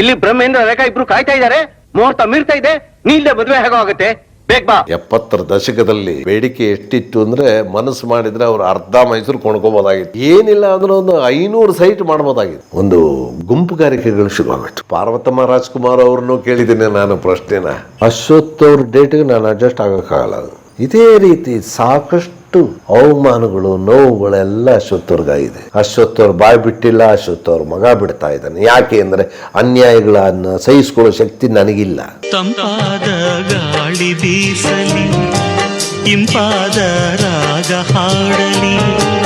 ಇಲ್ಲಿ ಬ್ರಹ್ಮೇಂದ್ರ ರೇಖಾ ಇಬ್ರು ಕಾಯ್ತಾ ಇದ್ದಾರೆ, ಮುಹೂರ್ತ ಮೀರ್ತಾ ಇದೆ ನೀ ಇಲ್ಲದೆ ಮದುವೆ ಹೇಗೋ ಆಗುತ್ತೆ. ಬೇಗ ಬಾ. ಎಪ್ಪತ್ತರ ದಶಕದಲ್ಲಿ ಬೇಡಿಕೆ ಎಷ್ಟಿತ್ತು ಅಂದ್ರೆ ಮನಸ್ಸು ಮಾಡಿದ್ರೆ ಅವ್ರು ಅರ್ಧ ಮೈಸೂರು ಕೊಂಡ್ಕೋಬೋದಾಗಿತ್ತು. ಏನಿಲ್ಲ ಅಂದ್ರೆ ಒಂದು ಐನೂರು ಸೈಟ್ ಮಾಡ್ಬೋದಾಗಿತ್ತು. ಒಂದು ಗುಂಪುಗಾರಿಕೆಗಳು ಶುರುವಾಗುತ್ತೆ ಪಾರ್ವತಮ್ಮ ರಾಜ್ಕುಮಾರ್ ಅವ್ರನ್ನೂ ಕೇಳಿದ್ದೀನಿ ನಾನು ಪ್ರಶ್ನೆನ. ಅಶ್ವತ್ ಅವ್ರ ಡೇಟ್ಗೆ ನಾನು ಅಡ್ಜಸ್ಟ್ ಆಗೋಕ್ಕಾಗಲ್ಲ ಇದೇ ರೀತಿ ಸಾಕಷ್ಟು ಅವಮಾನಗಳು, ನೋವುಗಳೆಲ್ಲ ಅಶ್ವತ್ವರ್ಗ ಇದೆ ಅಶ್ವತ್ವರ್ ಬಾಯ್ ಬಿಟ್ಟಿಲ್ಲ ಅಶ್ವತ್ವರ್ ಮಗ ಬಿಡ್ತಾ ಇದ್ದಾನೆ. ಯಾಕೆ ಅಂದ್ರೆ ಅನ್ಯಾಯಗಳನ್ನ ಸಹಿಸಿಕೊಳ್ಳೋ ಶಕ್ತಿ ನನಗಿಲ್ಲ. ತಂಪಾದ ಗಾಳಿ ಬೀಸಲಿ ಇಂಪಾದ ರಾಗ ಹಾಡಲಿ.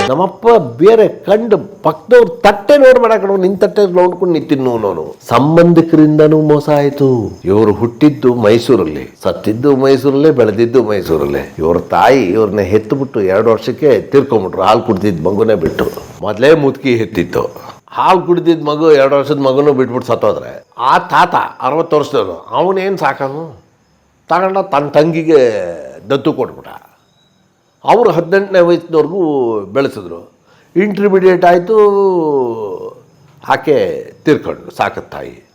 ನಮ್ಮಪ್ಪ ಬೇರೆ ಕಂಡು ಪಕ್ಕದವ್ರು ತಟ್ಟೆ ನೋಡ್ ಕಣ ನಿನ್ ತಟ್ಟೆ ನೋಡ್ಕೊಂಡು ನಿಂತಿನ್ನು ನಾನು ಸಂಬಂಧಿಕರಿಂದನೂ ಮೋಸ ಆಯ್ತು. ಇವರು ಹುಟ್ಟಿದ್ದು ಮೈಸೂರಲ್ಲಿ, ಸತ್ತಿದ್ದು ಮೈಸೂರಲ್ಲೇ, ಬೆಳೆದಿದ್ದು ಮೈಸೂರಲ್ಲೇ. ಇವ್ರ ತಾಯಿ ಇವ್ರನ್ನ ಹೆತ್ತುಬಿಟ್ಟು ಎರಡು ವರ್ಷಕ್ಕೆ ತೀರ್ಕೊಂಬಿಟ್ರು. ಹಾಲು ಕುಡ್ದಿದ್ ಮಗುನೇ ಬಿಟ್ಟು ಮೊದಲೇ ಮುದುಕಿ ಹೆತ್ತಿತ್ತು. ಹಾಲು ಕುಡ್ದಿದ್ ಮಗು ಎರಡು ವರ್ಷದ ಮಗುನು ಬಿಟ್ಬಿಟ್ಟು ಸತ್ತೋದ್ರೆ. ಆ ತಾತ ಅರವತ್ತು ವರ್ಷದವನು. ಅವನೇನು ಸಾಕನು? ತಗೊಂಡ ತನ್ನ ತಂಗಿಗೆ ದತ್ತು ಕೊಟ್ಬಿಟ್ಟ. ಅವರು ಹದಿನೆಂಟನೇ ವಯಸ್ಸಿನವರೆಗೂ ಬೆಳೆಸಿದ್ರು. ಇಂಟರ್ಮೀಡಿಯೇಟ್ ಆಯಿತು ಆಕೆ ತೀರ್ಕೊಂಡ್ರು ಸಾಕತ್ ತಾಯಿ.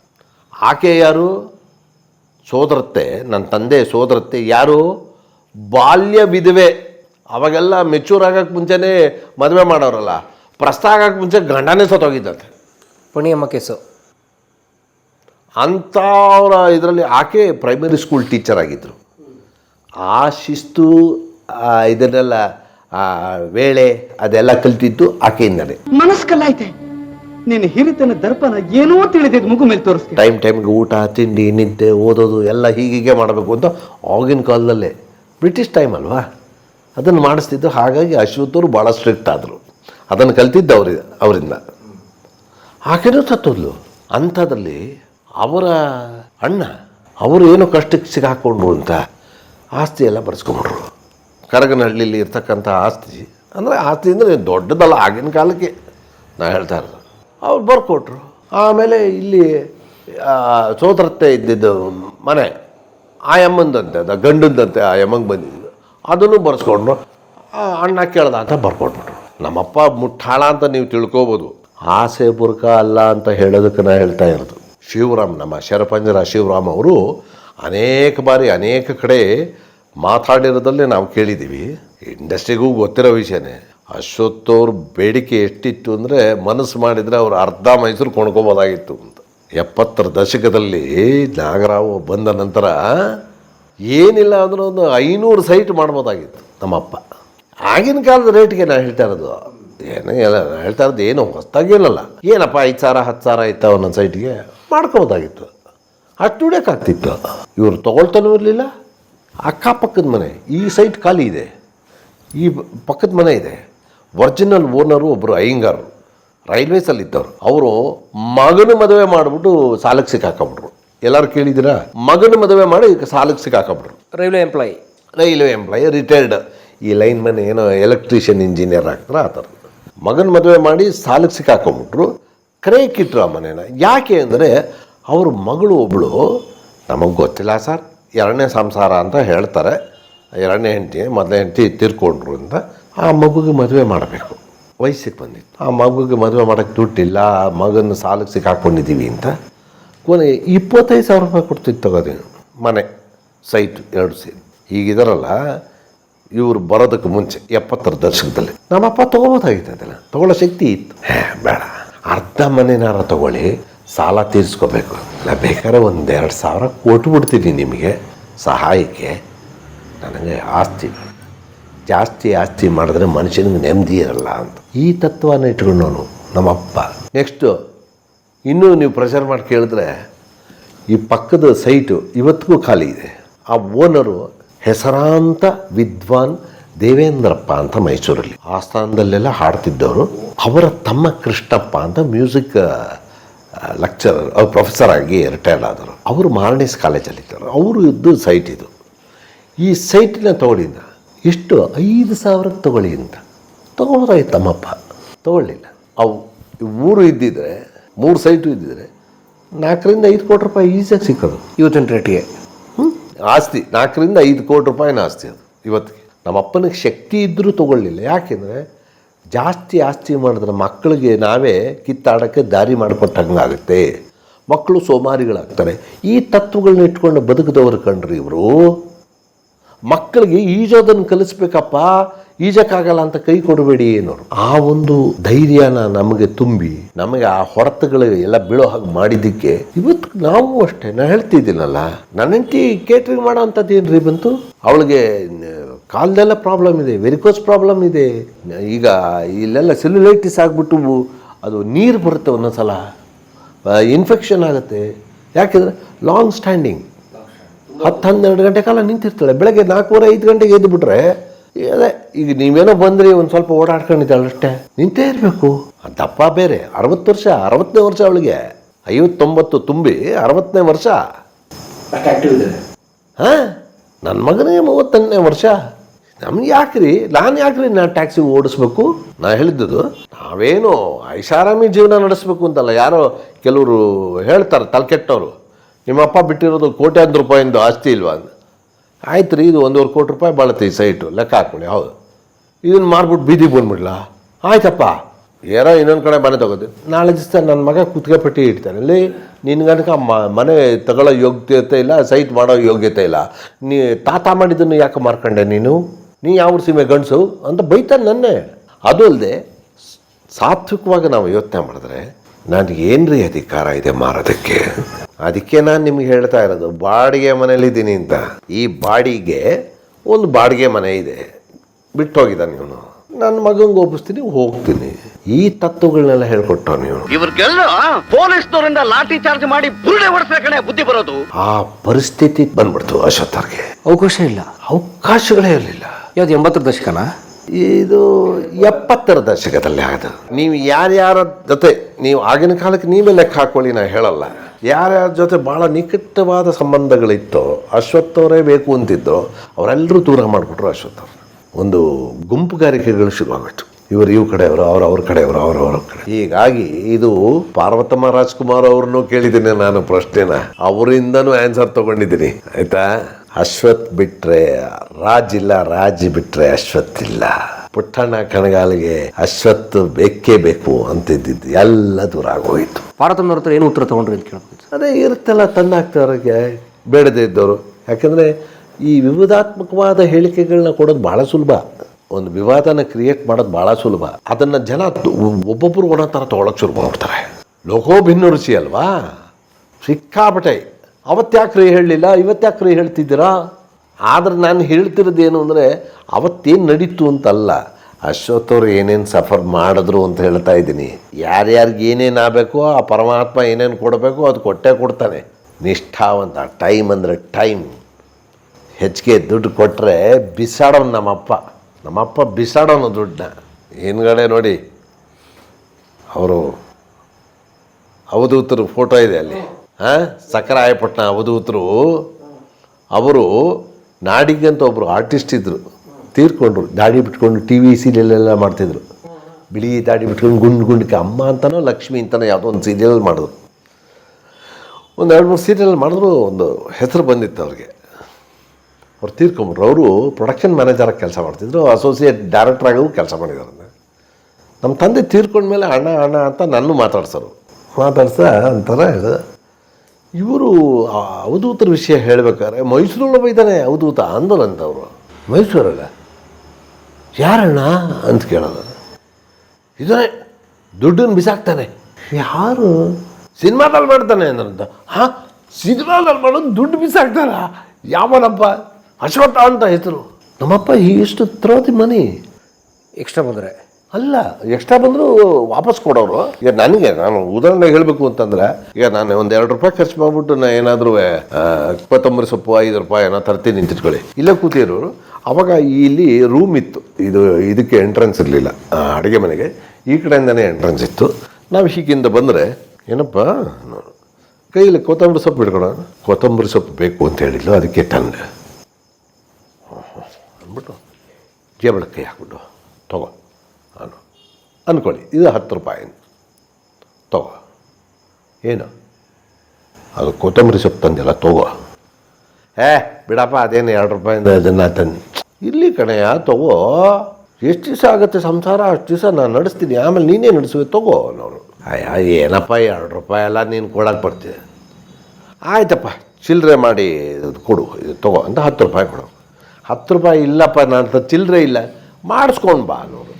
ಆಕೆ ಯಾರು? ಸೋದರತ್ತೆ ನನ್ನ ತಂದೆ ಸೋದರತ್ತೆ ಯಾರು? ಬಾಲ್ಯ ವಿಧವೆ. ಅವಾಗೆಲ್ಲ ಮೆಚೂರ್ ಆಗೋಕ್ಕೆ ಮುಂಚೆನೇ ಮದುವೆ ಮಾಡೋರಲ್ಲ. ಪ್ರಸ್ತ ಆಗೋಕ್ಕೆ ಮುಂಚೆ ಗಂಡನೇ ಸತ್ತೋಗಿದ್ದಂತೆ ಪುಣಿಯಮ್ಮ ಕೇಸು. ಅಂಥವ್ರ ಇದರಲ್ಲಿ ಆಕೆ ಪ್ರೈಮರಿ ಸ್ಕೂಲ್ ಟೀಚರ್ ಆಗಿದ್ದರು ಆ ಶಿಸ್ತು ಇದನ್ನೆಲ್ಲ ಆ ವೇಳೆ ಅದೆಲ್ಲ ಕಲ್ತಿದ್ದು ಆಕೆಯಿಂದಲೇ. ಮನಸ್ಕಲ್ಲೈತೆ ನಿನ್ನ ಹಿರಿತನ ದರ್ಪಣ ಏನೋ ತಿಳಿದಿದ್ದು ಮಗು ಮೇಲೆ ತೋರಿಸ್ತೀನಿ. ಟೈಮ್ ಟೈಮ್ಗೆ ಊಟ ತಿಂಡಿ ನಿದ್ದೆ ಓದೋದು ಎಲ್ಲ ಹೀಗೀಗೆ ಮಾಡಬೇಕು ಅಂತ ಆಗಿನ ಕಾಲದಲ್ಲೇ. ಬ್ರಿಟಿಷ್ ಟೈಮ್ ಅಲ್ವಾ? ಅದನ್ನು ಮಾಡಿಸ್ತಿದ್ದು ಹಾಗಾಗಿ ಅಶ್ವಥರು ಭಾಳ ಸ್ಟ್ರಿಕ್ಟ್ ಆದರು. ಅದನ್ನು ಕಲ್ತಿದ್ದು ಅವ್ರಿ ಅವರಿಂದ. ಆಕೆನೂ ಸತ್ತೋದ್ಲು ಅಂಥದ್ರಲ್ಲಿ ಅವರ ಅಣ್ಣ ಅವರು ಏನೋ ಕಷ್ಟಕ್ಕೆ ಸಿಗಾಕೊಂಡ್ರು ಅಂತ. ಆಸ್ತಿ ಎಲ್ಲ ಬರ್ಸ್ಕೊಂಡ್ರು. ಕರಗನಹಳ್ಳಿಲಿ ಇರ್ತಕ್ಕಂಥ ಆಸ್ತಿ, ಅಂದರೆ ಆಸ್ತಿ ಅಂದರೆ ದೊಡ್ಡದಲ್ಲ ಆಗಿನ ಕಾಲಕ್ಕೆ ನಾ ಹೇಳ್ತಾ ಇರೋದು. ಅವ್ರು ಬರ್ಕೊಟ್ರು. ಆಮೇಲೆ ಇಲ್ಲಿ ಸೋದರತ್ತೆ ಇದ್ದಿದ್ದು ಮನೆ ಆಯಮ್ಮಂದಂತೆ ಯಮ್ಮಂದಂತೆ ಅದು ಗಂಡಂದಂತೆ ಆ ಯಮ್ಮಂಗೆ ಬಂದಿದ್ದು. ಅದನ್ನು ಬರ್ಸ್ಕೊಂಡ್ರು. ಅಣ್ಣ ಕೇಳ್ದ ಅಂತ ಬರ್ಕೊಟ್ಬಿಟ್ರು. ನಮ್ಮಪ್ಪ ಮುಟ್ಟಾಳ ಅಂತ ನೀವು ತಿಳ್ಕೊಬೋದು. ಆಸೆ ಬುರ್ಕ ಅಲ್ಲ ಅಂತ ಹೇಳೋದಕ್ಕೆ ನಾ ಹೇಳ್ತಾ ಇರೋದು. ಶಿವರಾಮ್, ನಮ್ಮ ಶರಪಂಜರ ಶಿವರಾಮ್ ಅವರು ಅನೇಕ ಬಾರಿ, ಅನೇಕ ಕಡೆ ಮಾತಾಡಿರೋದಲ್ಲೇ ನಾವು ಕೇಳಿದ್ದೀವಿ. ಇಂಡಸ್ಟ್ರಿಗೂ ಗೊತ್ತಿರೋ ವಿಷಯನೇ. ಅಶ್ವಥ್ ಅವ್ರ ಬೇಡಿಕೆ ಎಷ್ಟಿತ್ತು ಅಂದರೆ ಮನಸ್ಸು ಮಾಡಿದರೆ ಅವರು ಅರ್ಧ ಮೈಸೂರು ಕೊಂಡ್ಕೋಬೋದಾಗಿತ್ತು ಅಂತ. ಎಪ್ಪತ್ತರ ದಶಕದಲ್ಲಿ ನಾಗರಾವ್ ಬಂದ ನಂತರ ಏನಿಲ್ಲ ಅಂದ್ರೆ ಒಂದು ಐನೂರು ಸೈಟ್ ಮಾಡ್ಬೋದಾಗಿತ್ತು ನಮ್ಮಪ್ಪ. ಆಗಿನ ಕಾಲದ ರೇಟ್ಗೆ ನಾನು ಹೇಳ್ತಾ ಇರೋದು. ಏನು ಎಲ್ಲ ಹೇಳ್ತಾ ಇರೋದು ಏನು ಹೊಸ್ದಾಗೇನಲ್ಲ ಏನಪ್ಪ ಐದು ಸಾವಿರ, ಹತ್ತು ಸಾವಿರ ಇತ್ತು ಒಂದೊಂದು ಸೈಟ್ಗೆ ಮಾಡ್ಕೋಬೋದಾಗಿತ್ತು. ಅಷ್ಟು ಆಗ್ತಿತ್ತು ಇವರು ತೊಗೊಳ್ತಾನೂ ಇರಲಿಲ್ಲ. ಅಕ್ಕಪಕ್ಕದ ಮನೆ ಈ ಸೈಟ್ ಖಾಲಿ ಇದೆ. ಈ ಪಕ್ಕದ ಮನೆ ಇದೆ. ಒರಿಜಿನಲ್ ಓನರು ಒಬ್ಬರು ಅಯ್ಯಂಗಾರ್ ರೈಲ್ವೇಸಲ್ಲಿ ಇದ್ದವರು. ಅವರು ಮಗನ ಮದುವೆ ಮಾಡಿಬಿಟ್ಟು ಸಾಲಕ್ಕೆ ಸಿಕ್ಕಾಕೊಂಬಿಟ್ರು ಎಲ್ಲರೂ ಕೇಳಿದ್ದೀರಾ? ಮಗನ ಮದುವೆ ಮಾಡಿ ಸಾಲಕ್ಕೆ ಸಿಕ್ಕಾಕೊಂಬಿಟ್ರು railway employee railway employee retired ಈ ಲೈನ್ ಮನ್ ಏನೋ ಎಲೆಕ್ಟ್ರಿಷಿಯನ್ ಇಂಜಿನಿಯರ್ ಆಗ್ತಾರೆ ಆ ಥರ. ಮಗನ ಮದುವೆ ಮಾಡಿ ಸಾಲಕ್ಕೆ ಸಿಕ್ಕಾಕೊಂಬಿಟ್ರು ಕ್ರೇಕಿಟ್ರು ಆ ಮನೇನ. ಯಾಕೆ ಅಂದರೆ ಅವ್ರ ಮಗಳು ಒಬ್ಬಳು ನಮಗೆ ಗೊತ್ತಿಲ್ಲ ಸರ್, ಎರಡನೇ ಸಂಸಾರ ಅಂತ ಹೇಳ್ತಾರೆ. ಎರಡನೇ ಹೆಂಡತಿ ಮೊದಲನೇ ಹೆಂಡತಿ ತೀರ್ಕೊಂಡ್ರು ಅಂತ ಆ ಮಗುಗೆ ಮದುವೆ ಮಾಡಬೇಕು. ವಯಸ್ಸಿಗೆ ಬಂದಿತ್ತು. ಆ ಮಗುಗೆ ಮದುವೆ ಮಾಡೋಕ್ಕೆ ದುಡ್ಡಿಲ್ಲ ಆ ಮಗನ ಸಾಲಕ್ಕೆ ಸಿಕ್ಕಾಕೊಂಡಿದ್ದೀವಿ ಅಂತ. ಕೊನೆ ಇಪ್ಪತ್ತೈದು ಸಾವಿರ ರೂಪಾಯಿ ಕೊಡ್ತಿತ್ತು ತಗೋದೇನು ಮನೆ, ಸೈಟ್ ಎರಡು ಸೇರಿ. ಈಗಿದಾರಲ್ಲ ಇವರು ಬರೋದಕ್ಕೆ ಮುಂಚೆ, ಎಪ್ಪತ್ತರ ದಶಕದಲ್ಲಿ. ನಮ್ಮಪ್ಪ ತೊಗೋಬೋದಾಗಿತ್ತು ಅದೆಲ್ಲ. ತೊಗೊಳ್ಳೋ ಶಕ್ತಿ ಇತ್ತು. ಬೇಡ. ಅರ್ಧ ಮನೆನಾರ ತಗೊಳ್ಳಿ. ಸಾಲ ತೀರಿಸ್ಕೋಬೇಕು. ನಾನು ಬೇಕಾದ್ರೆ ಒಂದು ಎರಡು ಸಾವಿರ ಕೊಟ್ಬಿಡ್ತೀನಿ ನಿಮಗೆ ಸಹಾಯಕ್ಕೆ. ನನಗೆ ಆಸ್ತಿ ಜಾಸ್ತಿ ಆಸ್ತಿ ಮಾಡಿದ್ರೆ ಮನುಷ್ಯನಿಗೆ ನೆಮ್ಮದಿ ಇರಲ್ಲ ಅಂತ. ಈ ತತ್ವನ ಇಟ್ಕೊಂಡವನು ನಮ್ಮಪ್ಪ. ನೆಕ್ಸ್ಟು ಇನ್ನೂ ನೀವು ಪ್ರೆಷರ್ ಮಾಡಿ ಕೇಳಿದ್ರೆ ಈ ಪಕ್ಕದ ಸೈಟು ಇವತ್ತಿಗೂ ಖಾಲಿ ಇದೆ. ಆ ಓನರು ಹೆಸರಾಂತ ವಿದ್ವಾನ್ ದೇವೇಂದ್ರಪ್ಪ ಅಂತ ಮೈಸೂರಲ್ಲಿ. ಆ ಸ್ಥಾನದಲ್ಲೆಲ್ಲ ಹಾಡ್ತಿದ್ದವರು. ಅವರ ತಮ್ಮ ಕೃಷ್ಣಪ್ಪ ಅಂತ ಮ್ಯೂಸಿಕ್ ಲೆಕ್ಚರರ್ ಅವ್ರು ಪ್ರೊಫೆಸರ್ ಆಗಿ ರಿಟೈರ್ಡ್ ಆದರು ಅವರು ಮಾರ್ನಿಸ್ ಕಾಲೇಜಲ್ಲಿದ್ದರು ಅವರು ಇದ್ದು ಸೈಟ್ ಇದು. ಈ ಸೈಟಿನ ತಗೊಳ್ಳಿದ್ದ ಎಷ್ಟು? ಐದು ಸಾವಿರಕ್ಕೆ ತಗೊಳ್ಳಿ ಅಂತ. ತಗೊಳ್ಳೋದಾಯ್ತು ತಮ್ಮಪ್ಪ. ತಗೊಳ್ಳಿಲ್ಲ. ಅವು ಊರು ಇದ್ದಿದ್ರೆ ಮೂರು ಸೈಟು ಇದ್ದಿದ್ರೆ ನಾಲ್ಕರಿಂದ ಐದು ಕೋಟಿ ರೂಪಾಯಿ ಈಸಿಯಾಗಿ ಸಿಕ್ಕೋದು. ಇವತ್ತಿನ ರೇಟಿಗೆ ಹ್ಞೂ ಆಸ್ತಿ. ನಾಲ್ಕರಿಂದ ಐದು ಕೋಟಿ ರೂಪಾಯಿನ ಆಸ್ತಿ ಅದು. ಇವತ್ತಿಗೆ. ನಮ್ಮ ಅಪ್ಪನಿಗೆ ಶಕ್ತಿ ಇದ್ದರೂ ತಗೊಳ್ಳಿಲ್ಲ. ಯಾಕೆಂದರೆ ಜಾಸ್ತಿ ಆಸ್ತಿ ಮಾಡಿದ್ರೆ ಮಕ್ಕಳಿಗೆ ನಾವೇ ಕಿತ್ತಾಡೋಕ್ಕೆ ದಾರಿ ಮಾಡಿಕೊಟ್ಟಂಗಾಗುತ್ತೆ. ಮಕ್ಕಳು ಸೋಮಾರಿಗಳಾಗ್ತಾರೆ. ಈ ತತ್ವಗಳನ್ನ ಇಟ್ಕೊಂಡು ಬದುಕಿದವರು ಕಣ್ರಿ ಇವರು. ಮಕ್ಕಳಿಗೆ ಈಜೋದನ್ನು ಕಲಿಸ್ಬೇಕಪ್ಪ, ಈಜಕ್ಕಾಗಲ್ಲ ಅಂತ ಕೈ ಕೊಡಬೇಡಿ ಏನೋರು ಆ ಒಂದು ಧೈರ್ಯನ ನಮಗೆ ತುಂಬಿ, ನಮಗೆ ಆ ಹೊರತುಗಳು ಎಲ್ಲ ಬೀಳೋ ಹಾಗೆ ಮಾಡಿದ್ದಕ್ಕೆ ಇವತ್ತು ನಾವು ಅಷ್ಟೇ. ನಾನು ಹೇಳ್ತಿದ್ದೀನಲ್ಲ, ನನ್ನ ಹೆಂಡತಿ ಕೇಟ್ರಿಂಗ್ ಮಾಡೋ ಅಂಥದ್ದು ಏನ್ರಿ ಬಂತು? ಅವಳಿಗೆ ಕಾಲ್ದೆಲ್ಲ ಪ್ರಾಬ್ಲಮ್ ಇದೆ ವೆರಿಕೋಸ್ ಪ್ರಾಬ್ಲಮ್ ಇದೆ. ಈಗ ಇಲ್ಲೆಲ್ಲ ಸೆಲ್ಯುಲೈಟಿಸ್ ಆಗಿಬಿಟ್ಟು ಅದು ನೀರು ಬರುತ್ತೆ ಒಂದೊಂದ್ಸಲ. ಇನ್ಫೆಕ್ಷನ್ ಆಗುತ್ತೆ. ಯಾಕೆಂದರೆ ಲಾಂಗ್ ಸ್ಟ್ಯಾಂಡಿಂಗ್ ಹತ್ತು ಹನ್ನೆರಡು ಗಂಟೆ ಕಾಲ ನಿಂತಿರ್ತಾಳೆ. ಬೆಳಗ್ಗೆ ನಾಲ್ಕೂವರೆ ಐದು ಗಂಟೆಗೆ ಎದ್ದು ಬಿಟ್ರೆ ಅದೇ ಈಗ ನೀವೇನೋ ಬಂದ್ರಿ ಒಂದು ಸ್ವಲ್ಪ ಓಡಾಡ್ಕೊಂಡಿದ್ದಾಳೆ ಅಷ್ಟೇ. ನಿಂತೇ ಇರಬೇಕು. ದಪ್ಪ ಬೇರೆ. ಅರವತ್ತು ವರ್ಷ ಅರವತ್ತನೇ ವರ್ಷ ಅವಳಿಗೆ. ಐವತ್ತೊಂಬತ್ತು ತುಂಬಿ ಅರವತ್ತನೇ ವರ್ಷ. ಹಾಂ? ನನ್ನ ಮಗನಿಗೆ ಮೂವತ್ತನೇ ವರ್ಷ. ನಮ್ಗೆ ಯಾಕ್ರಿ ನಾನು ಯಾಕ್ರಿ ನಾನು ಟ್ಯಾಕ್ಸಿ ಓಡಿಸ್ಬೇಕು? ನಾ ಹೇಳಿದ್ದು ನಾವೇನು ಐಷಾರಾಮಿ ಜೀವನ ನಡೆಸ್ಬೇಕು ಅಂತಲ್ಲ, ಯಾರೋ ಕೆಲವರು ಹೇಳ್ತಾರೆ ತಲೆಕೆಟ್ಟವರು ನಿಮ್ಮ ಅಪ್ಪ ಬಿಟ್ಟಿರೋದು ಕೋಟ್ಯಾಂತರ ರೂಪಾಯಿಂದು ಆಸ್ತಿ ಇಲ್ವಾ ಅಂದ ಆಯ್ತು ರೀ, ಇದು ಒಂದೂವರೆ ಕೋಟಿ ರೂಪಾಯಿ ಬಾಳುತ್ತೆ ಈ ಸೈಟು ಲೆಕ್ಕ ಹಾಕೊಳ್ಳಿ ಹೌದು. ಇದನ್ನು ಮಾರ್ಬಿಟ್ಟು ಬೀದಿಗೆ ಬಂದ್ಬಿಡ್ಲಾ. ಆಯ್ತಪ್ಪ. ಏನೋ ಇನ್ನೊಂದು ಕಡೆ ಮನೆ ತಗೋದು. ನಾಳೆ ದಿವಸ ನನ್ನ ಮಗ ಕುತ್ತಿಗೆ ಇಡ್ತಾನೆ. ಅಲ್ಲಿ ನಿನ್ಗನಕ ಮ, ಮನೆ ತಗೊಳ್ಳೋ ಯೋಗ್ಯತೆ ಇಲ್ಲ ಸೈಟ್ ಮಾಡೋ ಯೋಗ್ಯತೆ ಇಲ್ಲ. ನೀ ತಾತ ಮಾಡಿದ್ದನ್ನು ಯಾಕೆ ಮಾರ್ಕೊಂಡೆ ನೀನು? ನೀ ಯಾವ ಸೀಮೆ ಗಂಡಸು ಅಂತ ಬೈತಾನೆ ನನ್ನೇ. ಅದು ಅಲ್ಲದೆ ಸಾತ್ವಿಕವಾಗಿ ನಾವು ಯೋಚನೆ ಮಾಡಿದ್ರೆ ನನಗೆ ರೀ ಅಧಿಕಾರ ಇದೆ ಮಾರೋದಕ್ಕೆ? ಅದಕ್ಕೆ ನಾನು ನಿಮ್ಗೆ ಹೇಳ್ತಾ ಇರೋದು ಬಾಡಿಗೆ ಮನೇಲಿದ್ದೀನಿ ಅಂತ. ಈ ಬಾಡಿಗೆ ಒಂದು ಬಾಡಿಗೆ ಮನೆ ಇದೆ. ಬಿಟ್ಟು ಹೋಗಿದ್ದಾನೆ ಇವನು. ನನ್ನ ಮಗಂಗೆ ಒಪ್ಪಿಸ್ತೀನಿ ಹೋಗ್ತೀನಿ. ಈ ತತ್ವಗಳನ್ನೆಲ್ಲ ಹೇಳ್ಕೊಟ್ಟ ನೀವು ಇವ್ರಿಗೆಲ್ಲ ಪೊಲೀಸ್ನವರಿಂದ ಲಾಠಿ ಚಾರ್ಜ್ ಮಾಡಿ ಬುರುಡೆ ಹೊಡೆಸ ಕಡೆ ಬುದ್ಧಿ ಬರೋದು. ಆ ಪರಿಸ್ಥಿತಿ ಬಂದ್ಬಿಡ್ತು ಅಶ್ವತ್ಥರ್ಗೆ ಅವಕಾಶ ಇಲ್ಲ. ಅವಕಾಶಗಳೇ ಇರಲಿಲ್ಲ. ಯಾವ್ದು ಎಂಬತ್ತರ ದಶಕನ? ಇದು ಎಪ್ಪತ್ತರ ದಶಕದಲ್ಲಿ ಆದ ನೀವು ಯಾರ್ಯಾರ ಜೊತೆ, ನೀವು ಆಗಿನ ಕಾಲಕ್ಕೆ ನೀವೇ ಲೆಕ್ಕ ಹಾಕೊಳ್ಳಿ, ನಾ ಹೇಳಲ್ಲ. ಯಾರ್ಯಾರ ಜೊತೆ ಭಾಳ ನಿಕಟವಾದ ಸಂಬಂಧಗಳಿತ್ತೋ ಅಶ್ವತ್ಥವರೇ ಬೇಕು ಅಂತಿದ್ದೋ, ಅವರೆಲ್ಲರೂ ದೂರ ಮಾಡಿಬಿಟ್ರು ಅಶ್ವತ್ಥವ್ರು ಒಂದು ಗುಂಪುಗಾರಿಕೆಗಳು ಶುರುವಾಗೋಯ್ತು. ಇವರು ಇವ್ ಕಡೆಯವರು, ಅವ್ರು ಅವ್ರ ಕಡೆಯವರು, ಅವರು ಅವ್ರ ಕಡೆ. ಹೀಗಾಗಿ ಇದು ಪಾರ್ವತಮ್ಮ ರಾಜ್ಕುಮಾರ್ ಅವ್ರನ್ನೂ ಕೇಳಿದ್ದೀನಿ ನಾನು ಪ್ರಶ್ನೆನ. ಅವರಿಂದನೂ ಆನ್ಸರ್ ತಗೊಂಡಿದ್ದೀನಿ. ಆಯ್ತಾ? ಅಶ್ವಥ್ ಬಿಟ್ರೆ ರಾಜ್ ಇಲ್ಲ ರಾಜ್ ಬಿಟ್ರೆ ಅಶ್ವತ್ ಇಲ್ಲ. ಪುಟ್ಟಣ್ಣ ಕಣಗಾಲಿಗೆ ಅಶ್ವತ್ ಬೇಕೇ ಬೇಕು ಅಂತಿದ್ದಿದ್ದು ಎಲ್ಲ ದೂರ ಆಗೋಯ್ತು. ಪಾರ್ವತಮ್ಮನವ್ರ ಹತ್ರ ಏನು ಉತ್ತರ ತಗೊಂಡ್ರಿ ಅಂತ ಕೇಳ್ಬೋದು ಅದೇ ಇರುತ್ತಲ್ಲ ತನ್ನಾಗ್ತವ್ರಿಗೆ ಬೇಡದೇ ಇದ್ದವರು. ಯಾಕಂದರೆ ಈ ವಿವಾದಾತ್ಮಕವಾದ ಹೇಳಿಕೆಗಳನ್ನ ಕೊಡೋದು ಭಾಳ ಸುಲಭ. ಒಂದು ವಿವಾದನ ಕ್ರಿಯೇಟ್ ಮಾಡೋದು ಭಾಳ ಸುಲಭ. ಅದನ್ನು ಜನ ಒಬ್ಬೊಬ್ಬರು ಒಂದೊಂದು ಥರ ತೊಗೊಳಕ್ಕೆ ಶುರು ಮಾಡ್ತಾರೆ ಲೋಕೋ ಭಿನ್ನ ರುಚಿ ಅಲ್ವಾ? ಸಿಕ್ಕಾಪಟ್ಟೆ. ಅವತ್ತ್ಯಾಕ್ರಿ ಹೇಳಲಿಲ್ಲ ಇವತ್ತ್ಯಾಕ್ರಿ ಹೇಳ್ತಿದ್ದೀರಾ? ಆದ್ರೆ ನಾನು ಹೇಳ್ತಿರೋದೇನು ಅಂದರೆ, ಅವತ್ತೇನು ನಡೀತು ಅಂತಲ್ಲ. ಅಶ್ವಥವ್ರು ಏನೇನು ಸಫರ್ ಮಾಡಿದ್ರು ಅಂತ ಹೇಳ್ತಾ ಇದ್ದೀನಿ. ಯಾರ್ಯಾರಿಗೆ ಏನೇನು ಆಗಬೇಕು, ಆ ಪರಮಾತ್ಮ ಏನೇನು ಕೊಡಬೇಕು ಅದು ಕೊಟ್ಟೇ ಕೊಡ್ತಾನೆ. ನಿಷ್ಠಾವಂತ, ಟೈಮ್ ಅಂದರೆ ಟೈಮ್. ಹೆಚ್ಚಿಗೆ ದುಡ್ಡು ಕೊಟ್ಟರೆ ಬಿಸಾಡೋನು ನಮ್ಮಪ್ಪ. ನಮ್ಮಪ್ಪ ಬಿಸಾಡೋನು ದುಡ್ಡನ್ನ. ಹಿಂದ್ಗಡೆ ನೋಡಿ. ಅವರು ಅವಧೂತರು ಫೋಟೋ ಇದೆ ಅಲ್ಲಿ. ಹಾಂ? ಸಕ್ಕರಾಯಪಟ್ಟಣ ಅವಧೂತರು, ಅವರು ನಾಡಿಗೆ ಅಂತ ಒಬ್ಬರು ಆರ್ಟಿಸ್ಟ್ ಇದ್ದರು ತೀರ್ಕೊಂಡ್ರು, ದಾಡಿ ಬಿಟ್ಕೊಂಡು ಟಿ ವಿ ಸೀರಿಯಲೆಲ್ಲ ಮಾಡ್ತಿದ್ರು. ಬಿಳಿ ದಾಡಿ ಬಿಟ್ಕೊಂಡು ಗುಂಡು ಗುಂಡಕ್ಕೆ ಅಮ್ಮ ಅಂತನೋ, ಲಕ್ಷ್ಮಿ ಅಂತನೋ ಯಾವುದೋ ಒಂದು ಸೀರಿಯಲ್ ಮಾಡಿದ್ರು. ಒಂದು ಎರಡು ಮೂರು ಸೀರಿಯಲ್ ಮಾಡಿದ್ರು, ಒಂದು ಹೆಸರು ಬಂದಿತ್ತು ಅವ್ರಿಗೆ. ಅವ್ರು ತೀರ್ಕೊಂಬಿಟ್ರು ಅವರು ಪ್ರೊಡಕ್ಷನ್ ಮ್ಯಾನೇಜರಾಗಿ ಕೆಲಸ ಮಾಡ್ತಿದ್ರು ಅಸೋಸಿಯೇಟ್ ಡೈರೆಕ್ಟ್ರಾಗೂ ಕೆಲಸ ಮಾಡಿದ್ದಾರೆ ನಮ್ಮ ತಂದೆ ತೀರ್ಕೊಂಡ್ಮೇಲೆ ಅಣ್ಣ ಅಣ್ಣ ಅಂತ ನನ್ನ ಮಾತಾಡ್ಸೋರು. ಮಾತಾಡ್ಸ ಅಂತಾರೆ ಇವರು ಅವಧೂತರ ವಿಷಯ ಹೇಳ್ಬೇಕಾದ್ರೆ ಮೈಸೂರೊಳಗೆ ಬೈದಾನೆ ಅವಧೂತ ಆಂದೋಲನದವರು ಮೈಸೂರಲ್ಲ? ಯಾರಣ್ಣ ಅಂತ ಕೇಳೋದು. ಇದನ್ನೇ ದುಡ್ಡನ್ನು ಬಿಸಾಕ್ತಾನೆ ಯಾರು? ಸಿನಿಮಾದಲ್ಲಿ ಮಾಡ್ತಾನೆ ಅಂದ್ರಂತ. ಹಾಂ? ಸಿನಿಮಾದಲ್ಲಿ ಮಾಡೋದು ದುಡ್ಡು ಬಿಸಾಕ್ತಾರ? ಯಾವನಪ್ಪ? ಅಶ್ವತ್ಥ ಅಂತ ಹೆಸರು. ನಮ್ಮಪ್ಪ ಎಷ್ಟು ತ್ರೋತಿ ಮನಿ. ಎಕ್ಸ್ಟ್ರಾ ಬಂದರೆ ಅಲ್ಲ, ಎಕ್ಸ್ಟ್ರಾ ಬಂದರೂ ವಾಪಸ್ ಕೊಡೋರು. ಈಗ ನನಗೆ, ನಾನು ಉದಾಹರಣೆ ಹೇಳಬೇಕು ಅಂತಂದ್ರೆ, ಈಗ ನಾನು ಒಂದು ಎರಡು ರೂಪಾಯಿ ಖರ್ಚು ಮಾಡ್ಬಿಟ್ಟು ನಾನು ಏನಾದರೂ ಕೊತ್ತಂಬರಿ ಸೊಪ್ಪು, ಐದು ರೂಪಾಯಿ ಏನೋ ತರ್ತೀನಿ ನಿಂತಿಟ್ಕೊಳ್ಳಿ ಇಲ್ಲೇ ಕೂತಿರೋರು, ಅವಾಗ ಇಲ್ಲಿ ರೂಮ್ ಇತ್ತು. ಇದು, ಇದಕ್ಕೆ ಎಂಟ್ರೆನ್ಸ್ ಇರಲಿಲ್ಲ. ಅಡುಗೆ ಮನೆಗೆ. ಈ ಕಡೆಯಿಂದನೇ ಎಂಟ್ರೆನ್ಸ್ ಇತ್ತು. ನಾವು ಹೀಗಿಂದ ಬಂದರೆ, ಏನಪ್ಪ. ಕೈಯಲ್ಲಿ ಕೊತ್ತಂಬರಿ ಸೊಪ್ಪು ಹಿಡ್ಕೊಳ ಕೊತ್ತಂಬರಿ ಸೊಪ್ಪು ಬೇಕು ಅಂತ ಹೇಳಿದ್ಲು, ಅದಕ್ಕೆ ತಂದೆ. ಅಂದ್ಬಿಟ್ಟು ಜೇಬಳ ಕೈ ಹಾಕ್ಬಿಟ್ಟು, ತಗೋ. ಅನ್ನು ಅಂದ್ಕೊಳ್ಳಿ ಇದು ಹತ್ತು ರೂಪಾಯಿ. ತಗೋ. ಏನು? ಅದು ಕೊತ್ತಂಬರಿ ಸೊಪ್ಪು ತಂದಿಲ್ಲ ತಗೋ. ಏ ಬಿಡಪ್ಪ, ಅದೇನು ಎರಡು ರೂಪಾಯಿಂದ ಅದನ್ನು ತಂದು ಇಲ್ಲಿ ಕಣಯ್ಯ ತಗೋ. ಎಷ್ಟು ದಿವಸ ಆಗುತ್ತೆ ಸಂಸಾರ? ಅಷ್ಟು ದಿವಸ ನಾನು ನಡೆಸ್ತೀನಿ. ಆಮೇಲೆ ನೀನೇ ನಡೆಸುವೆ, ತಗೋ ಅನ್ನೋರು. ಅಯ್ಯ, ಏನಪ್ಪ, ಎರಡು ರೂಪಾಯಿ ಎಲ್ಲ ನೀನು ಕೊಡಕ್ಕೆ ಬರ್ತೀನಿ ಆಯ್ತಪ್ಪ ಚಿಲ್ಲರೆ ಮಾಡಿ ಕೊಡು, ಇದು ತಗೋ ಅಂತ ಹತ್ತು ರೂಪಾಯಿ ಕೊಡು. ಹತ್ತು ರೂಪಾಯಿ ಇಲ್ಲಪ್ಪ ಹತ್ರ ಚಿಲ್ಲರೆ ಇಲ್ಲ. ಮಾಡಿಸ್ಕೊಂಡು ಬಾ ನೋಡು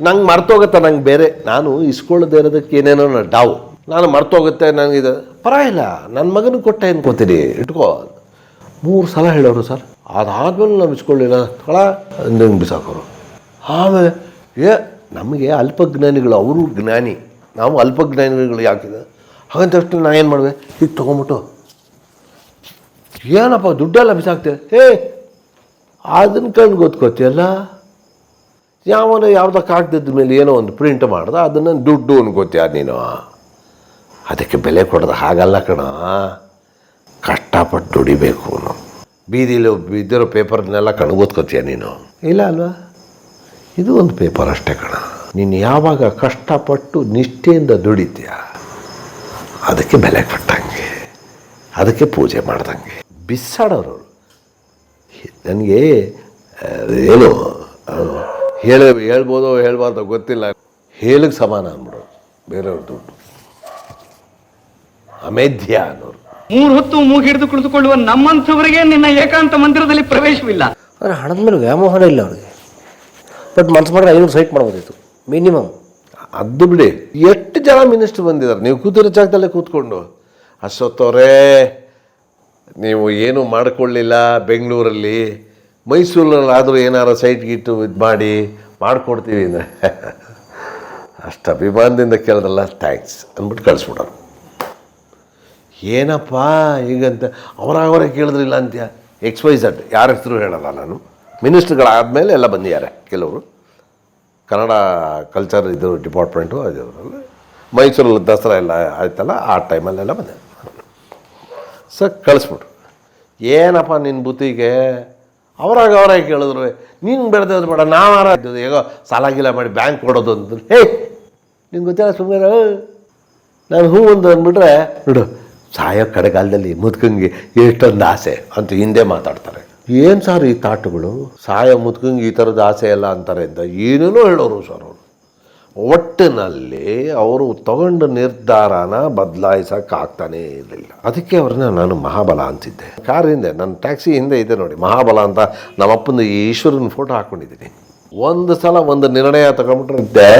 ನಂಗೆ ಮರ್ತೋಗುತ್ತೆ, ನಂಗೆ ಬೇರೆ. ನಾನು ಇಸ್ಕೊಳ್ಳದೆ ಇರೋದಕ್ಕೆ ಏನೇನೋ ಡಾವು. ನಾನು ಮರ್ತೋಗುತ್ತೆ ನನಗಿದು ಪರವಾಗಿಲ್ಲ. ನನ್ನ ಮಗನಿಗೆ ಕೊಟ್ಟೆ ಅನ್ಕೋತೀನಿ ಇಟ್ಕೋ. ಮೂರು ಸಲ ಹೇಳೋರು ಸರ್. ಅದಾದ್ಮೇಲೆ ನಾವು ಇಸ್ಕೊಳ್ಳಿಲ್ಲ. ತಳ ಬಿಸಾಕೋರು. ಆಮೇಲೆ, ಏ, ನಮಗೆ ಅಲ್ಪಜ್ಞಾನಿಗಳು, ಅವರು ಜ್ಞಾನಿ. ನಾವು ಅಲ್ಪಜ್ಞಾನಿಗಳು ಯಾಕಿದೆ ಹಾಗಂತ ಅಷ್ಟು ನಾ ಏನು ಮಾಡುವೆ ಈಗ ತೊಗೊಂಬಿಟ್ಟು. ಏನಪ್ಪ, ದುಡ್ಡೆಲ್ಲ ಬಿಸಾಕ್ತೆ? ಏ ಅದನ್ನ ಕಂಡು ಗೊತ್ಕೋತಿಯಲ್ಲ ಯಾವನ ಯಾವುದೋ ಕಾಗದದ ಮೇಲೆ ಏನೋ ಒಂದು ಪ್ರಿಂಟ್ ಮಾಡ್ದೆ, ಅದನ್ನು ದುಡ್ಡು ಅನ್ಕೋತೀಯ ನೀನು. ಅದಕ್ಕೆ ಬೆಲೆ ಕೊಡೋದು ಹಾಗಲ್ಲ ಕಣ. ಕಷ್ಟಪಟ್ಟು ದುಡಿಬೇಕು ಬೀದಿಲಿ ಬಿದ್ದಿರೋ ಪೇಪರ್ನೆಲ್ಲ ಕಣ್ಗೊತ್ಕೋತೀಯ ನೀನು? ಇಲ್ಲ ಅಲ್ವಾ? ಇದು ಒಂದು ಪೇಪರ್ ಅಷ್ಟೇ ಕಣ. ನೀನು ಯಾವಾಗ ಕಷ್ಟಪಟ್ಟು ನಿಷ್ಠೆಯಿಂದ ದುಡಿತೀಯ, ಅದಕ್ಕೆ ಬೆಲೆ ಕೊಟ್ಟಂಗೆ, ಅದಕ್ಕೆ ಪೂಜೆ ಮಾಡ್ದಂಗೆ. ಬಿಸಾಡೋರು. ನನಗೆ ಏನು ಹೇಳ ಹೇಳ್ಬೋದು ಹೇಳ್ಬಾರ್ದೋ ಗೊತ್ತಿಲ್ಲ. ಹೇಳಿಗೆ ಸಮಾನ ಅಂದ್ಬಿಡು. ಬೇರೆಯವ್ರ ದುಡ್ಡು. ಅಮೇಧ್ಯ ಅನ್ನೋರು. ಮೂರು ಹೊತ್ತು ಮೂಗು ಹಿಡಿದು ಕುಳಿತುಕೊಳ್ಳುವ ನಮ್ಮಂಥವರಿಗೆ ನಿನ್ನ ಏಕಾಂತ ಮಂದಿರದಲ್ಲಿ ಪ್ರವೇಶವಿಲ್ಲ. ಅವ್ರ ಹಣದ ಮೇಲೆ ವ್ಯಾಮೋಹನ ಇಲ್ಲ ಅವ್ರಿಗೆ. ಬಟ್ ಮನ್ಸು ಮಾಡಿದ್ರೆ ಐನೂರು ಸೈಟ್ ಮಾಡ್ಬೋದಿತ್ತು. ಮಿನಿಮಮ್. ಅದು ಬಿಡಿ. ಎಷ್ಟು ಜನ ಮಿನಿಸ್ಟರ್ ಬಂದಿದ್ದಾರೆ? ನೀವು ಕೂತಿರೋ ಜಾಗದಲ್ಲೇ ಕೂತ್ಕೊಂಡು. ಅಶ್ವತ್ಥವರೇ ನೀವು ಏನೂ ಮಾಡಿಕೊಳ್ಳಿಲ್ಲ ಬೆಂಗಳೂರಲ್ಲಿ. ಮೈಸೂರಲ್ಲಿ ಆದರೂ ಏನಾರು ಸೈಟ್ ಗಿಟ್ಟು ಇದು ಮಾಡಿ ಮಾಡಿಕೊಡ್ತೀವಿ ಅಂದರೆ ಅಷ್ಟು ಅಭಿಮಾನದಿಂದ ಕೇಳಿದ್ರಲ್ಲ ಥ್ಯಾಂಕ್ಸ್ ಅಂದ್ಬಿಟ್ಟು ಕಳಿಸ್ಬಿಡೋರು. ಏನಪ್ಪ ಈಗಂತ ಅವರಾಗವರೇ ಕೇಳಿದ್ರಿಲ್ಲ ಅಂತ್ಯ? ಎಕ್ಸ್ ವೈ ಝಡ್ ಯಾರ ಹೆಸರು ಹೇಳಲ್ಲ ನಾನು. ಮಿನಿಸ್ಟ್ರುಗಳಾದಮೇಲೆ ಎಲ್ಲ ಬಂದಿದ್ದಾರೆ ಕೆಲವರು. ಕನ್ನಡ ಕಲ್ಚರ್ ಇದು ಡಿಪಾರ್ಟ್ಮೆಂಟು ಅದರಲ್ಲಿ. ಮೈಸೂರಲ್ಲಿ ದಸರಾ ಎಲ್ಲ ಆಯ್ತಲ್ಲ, ಆ ಟೈಮಲ್ಲೆಲ್ಲ ಬಂದೆ ಸರ್ ಕಳಿಸ್ಬಿಟ್ರು ಏನಪ್ಪ ನಿನ್ನ ಬುತ್ತಿಗೆ ಅವರಾಗ ಅವರಾಗಿ ಕೇಳಿದ್ರು ನೀನು ಬೆಳೆದದ್ದು ಬೇಡ ಇದ್ದದ್ದು ಹೇಗೋ, ಸಾಲ ಗೀಲ ಮಾಡಿ ಬ್ಯಾಂಕ್ ಕೊಡೋದು ಅಂತ. ಹೇ, ನಿಂಗೆ ಗೊತ್ತಿಲ್ಲ ಸುಮ್ಮನೆ ನಾನು ಹೂ ಒಂದು ಅಂದ್ಬಿಟ್ರೆ, ನೋಡು, ಸಾಯೋ ಕಡೆಗಾಲದಲ್ಲಿ ಮುದ್ಕಂಗೆ ಎಷ್ಟೊಂದು ಆಸೆ ಅಂತ ಹಿಂದೆ ಮಾತಾಡ್ತಾರೆ. ಏನು ಸರ್ ಈ ತಾಟುಗಳು? ಸಾಯ ಮುದ್ಕಂಗೆ ಈ ಥರದ ಆಸೆ ಎಲ್ಲ ಅಂತಾರೆ ಅಂತ, ಏನೇನೋ ಹೇಳೋರು ಸರ್ ಅವರು. ಒಟ್ಟಿನಲ್ಲಿ ಅವರು ತಗೊಂಡ ನಿರ್ಧಾರನ ಬದಲಾಯಿಸಕ್ಕೆ ಆಗ್ತಾನೇ ಇರಲಿಲ್ಲ. ಅದಕ್ಕೆ ಅವ್ರನ್ನ ನಾನು ಮಹಾಬಲ ಅಂತಿದ್ದೆ. ಕಾರ್ ಹಿಂದೆ ನನ್ನ ಟ್ಯಾಕ್ಸಿ ಹಿಂದೆ ಇದೆ ನೋಡಿ ಮಹಾಬಲ ಅಂತ ನಮ್ಮಪ್ಪನ ಈ ಈಶ್ವರನ ಫೋಟೋ ಹಾಕ್ಕೊಂಡಿದ್ದೀನಿ ಒಂದು ಸಲ ಒಂದು ನಿರ್ಣಯ ತಗೊಂಡ್ಬಿಟ್ರೆ